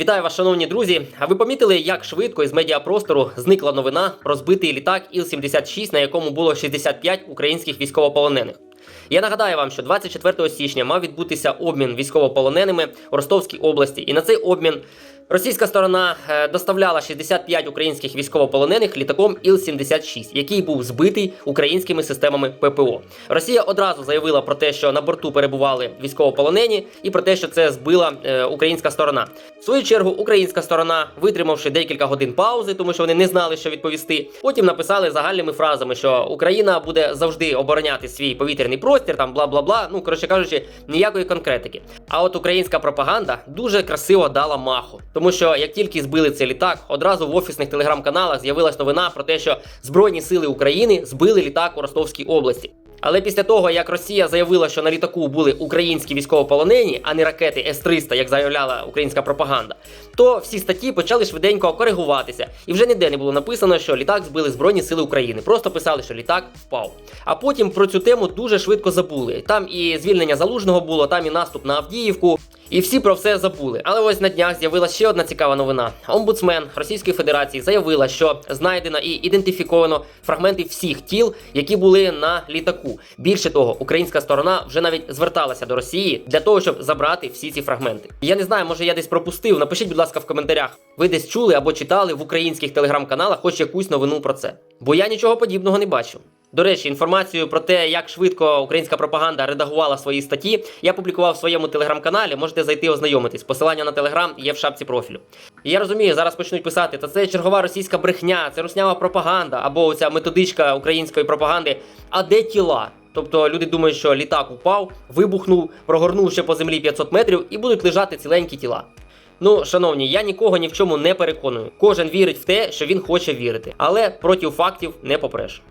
Вітаю вас, шановні друзі. А ви помітили, як швидко із медіапростору зникла новина про збитий літак Іл-76, на якому було 65 українських військовополонених? Я нагадаю вам, що 24 січня мав відбутися обмін військовополоненими у Ростовській області, і на цей обмін російська сторона е, доставляла 65 українських військовополонених літаком Іл-76, який був збитий українськими системами ППО. Росія одразу заявила про те, що на борту перебували військовополонені, і про те, що це збила е, українська сторона. В свою чергу, українська сторона, витримавши декілька годин паузи, тому що вони не знали, що відповісти. Потім написали загальними фразами, що Україна буде завжди обороняти свій повітряний простір, там бла бла бла. Ну коротше кажучи, ніякої конкретики. А от українська пропаганда дуже красиво дала маху, тому що як тільки збили цей літак, одразу в офісних телеграм-каналах з'явилась новина про те, що Збройні сили України збили літак у Ростовській області. Але після того, як Росія заявила, що на літаку були українські військовополонені, а не ракети С-300, як заявляла українська пропаганда, то всі статті почали швиденько коригуватися. І вже ніде не було написано, що літак збили Збройні Сили України. Просто писали, що літак впав. А потім про цю тему дуже швидко забули. Там і звільнення залужного було, там і наступ на Авдіївку. І всі про все забули. Але ось на днях з'явилася ще одна цікава новина. Омбудсмен Російської Федерації заявила, що знайдено і ідентифіковано фрагменти всіх тіл, які були на літаку. Більше того, українська сторона вже навіть зверталася до Росії для того, щоб забрати всі ці фрагменти. Я не знаю, може я десь пропустив. Напишіть, будь ласка, в коментарях. Ви десь чули або читали в українських телеграм-каналах хоч якусь новину про це. Бо я нічого подібного не бачу. До речі, інформацію про те, як швидко українська пропаганда редагувала свої статті, я публікував в своєму телеграм-каналі. Можете зайти ознайомитись. Посилання на телеграм є в шапці профілю. І я розумію, зараз почнуть писати, та це чергова російська брехня, це руснява пропаганда або оця методичка української пропаганди. А де тіла? Тобто люди думають, що літак упав, вибухнув, прогорнув ще по землі 500 метрів і будуть лежати ціленькі тіла. Ну, шановні, я нікого ні в чому не переконую. Кожен вірить в те, що він хоче вірити, але проти фактів не попреш.